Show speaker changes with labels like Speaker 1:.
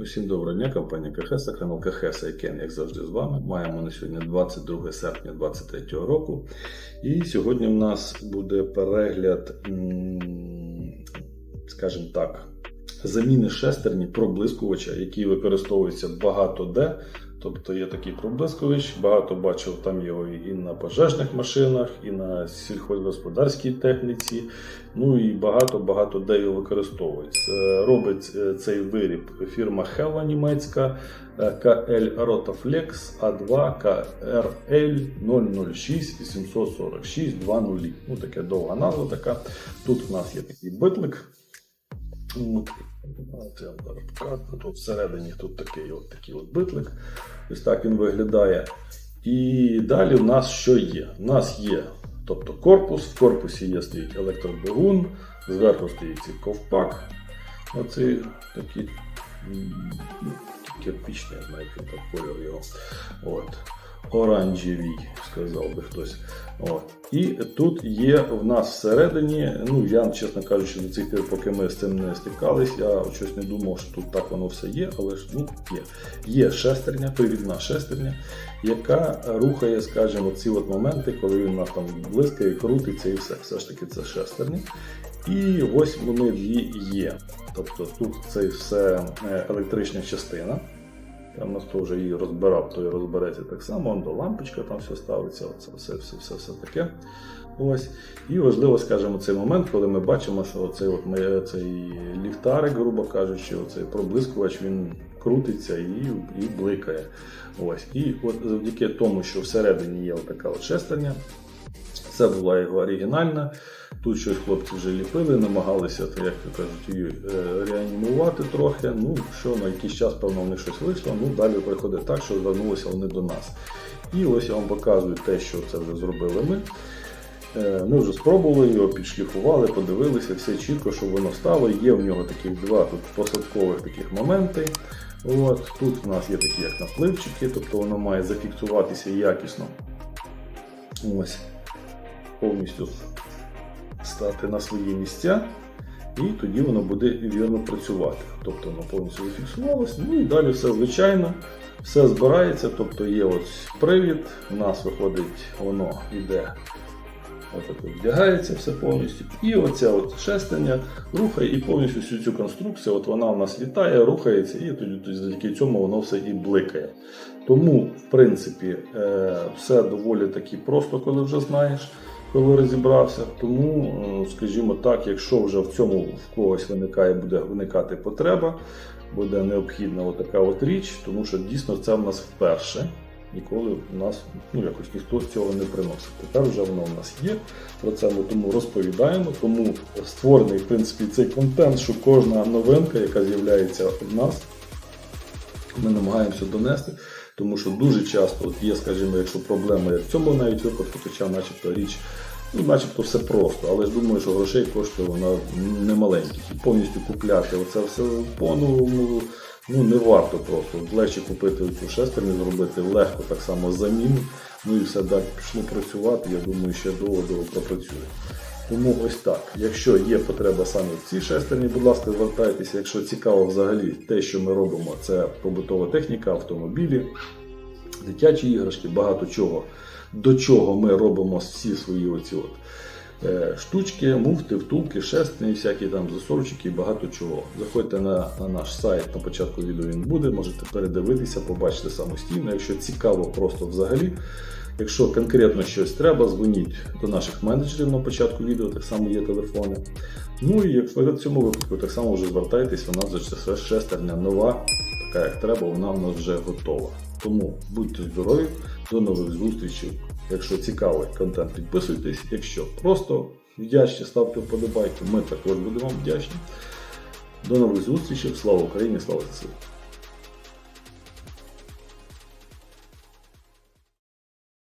Speaker 1: Усім доброго дня, компанія Кахеса, канал Кахеса Айкен, як завжди, з вами. Маємо на сьогодні 22 серпня 2023 року. І сьогодні в нас буде перегляд, скажімо так, заміни шестерні проблискувача, який використовується багато де. Тобто є такий проблискувач, багато бачив там його і на пожежних машинах, і на сільхозгосподарській техніці. Ну і багато-багато де його використовують. Е, Робить е, цей виріб фірма Hella німецька KL Rotaflex A2 KRL 006 846 20. Ну таке довга назва така. Тут в нас є такий битлик. Ну, Це я. Тут всередині тут такий от, такий от битлик. Ось так він виглядає. І далі в нас що є? У нас є тобто корпус, в корпусі є стоїть електродвигун, зверху стоїть ковпак. Оцей такий м, ну, кирпичний, я знаю, який там кольор його. От. Оранжевий, сказав би хтось. От. І тут є в нас всередині, ну я, чесно кажучи, до цих пір, поки ми з цим не стикались, я щось не думав, що тут так воно все є, але ж ну, є. Є шестерня, привідна шестерня, яка рухає, скажімо, ці от моменти, коли він нас там блискає, крутиться і все. Все ж таки це шестерня. І ось вони є. Тобто тут це все е, електрична частина. Там нас теж її розбирав, то і розбереться так само, до лампочка там все ставиться, оце все, все, все, все таке. Ось. І важливо, скажімо, цей момент, коли ми бачимо, що цей, от, ми- цей ліхтарик, грубо кажучи, цей проблискувач, він крутиться і, і бликає. Ось. І от завдяки тому, що всередині є така от шестерня, це була його оригінальна. Тут щось хлопці вже ліпили, намагалися, то, як то кажуть, її е, реанімувати трохи. Ну, що на якийсь час, певно, в них щось вийшло. Ну, далі приходить так, що звернулися вони до нас. І ось я вам показую те, що це вже зробили ми. Е, Ми вже спробували його, підшліфували, подивилися, все чітко, щоб воно стало. Є в нього таких два тут посадкових таких моменти. От, тут у нас є такі як напливчики, тобто воно має зафіксуватися якісно. Ось, повністю стати на свої місця, і тоді воно буде вірно працювати. Тобто воно повністю зафіксувалося, ну і далі все звичайно, все збирається, тобто є ось привід, у нас виходить, воно йде. От вдягається все повністю. І оця от шестерня рухає і повністю всю цю конструкцію, от вона у нас літає, рухається, і тоді завдяки цьому воно все і бликає. Тому, в принципі, е, все доволі таки просто, коли вже знаєш, коли розібрався. Тому, е, скажімо так, якщо вже в цьому в когось виникає, буде виникати потреба, буде необхідна отака от річ, тому що дійсно це в нас вперше. Ніколи у нас ну якось ніхто з цього не приносив. Тепер вже воно у нас є. Про це ми тому розповідаємо. Тому створений в принципі цей контент, що кожна новинка, яка з'являється в нас, ми намагаємося донести. Тому що дуже часто от є, скажімо, якщо проблема як в цьому навіть випадку, хоча начебто річ, ну начебто все просто, але ж думаю, що грошей коштує вона немаленьких. І повністю купляти оце все по ну, ну, ну не варто просто. Легше купити цю шестерню, зробити легко так само заміну. Ну і все далі пішло працювати. Я думаю, ще довго-довго пропрацює. Тому ось так. Якщо є потреба саме в цій шестерні, будь ласка, звертайтеся. Якщо цікаво взагалі те, що ми робимо, це побутова техніка, автомобілі, дитячі іграшки, багато чого. До чого ми робимо всі свої оці от е, штучки, муфти, втулки, шестерні, всякі там засорчики і багато чого. Заходьте на, на наш сайт, на початку відео він буде, можете передивитися, побачити самостійно. Якщо цікаво просто взагалі. Якщо конкретно щось треба, дзвоніть до наших менеджерів на початку відео, так само є телефони. Ну і як в цьому випадку так само вже звертайтесь, у нас вже шестерня нова, така як треба, вона у нас вже готова. Тому будьте здорові, до нових зустрічей. Якщо цікавий контент, підписуйтесь. Якщо просто вдячні, ставте вподобайки, ми також будемо вам вдячні. До нових зустрічей. Слава Україні, слава ЗСУ!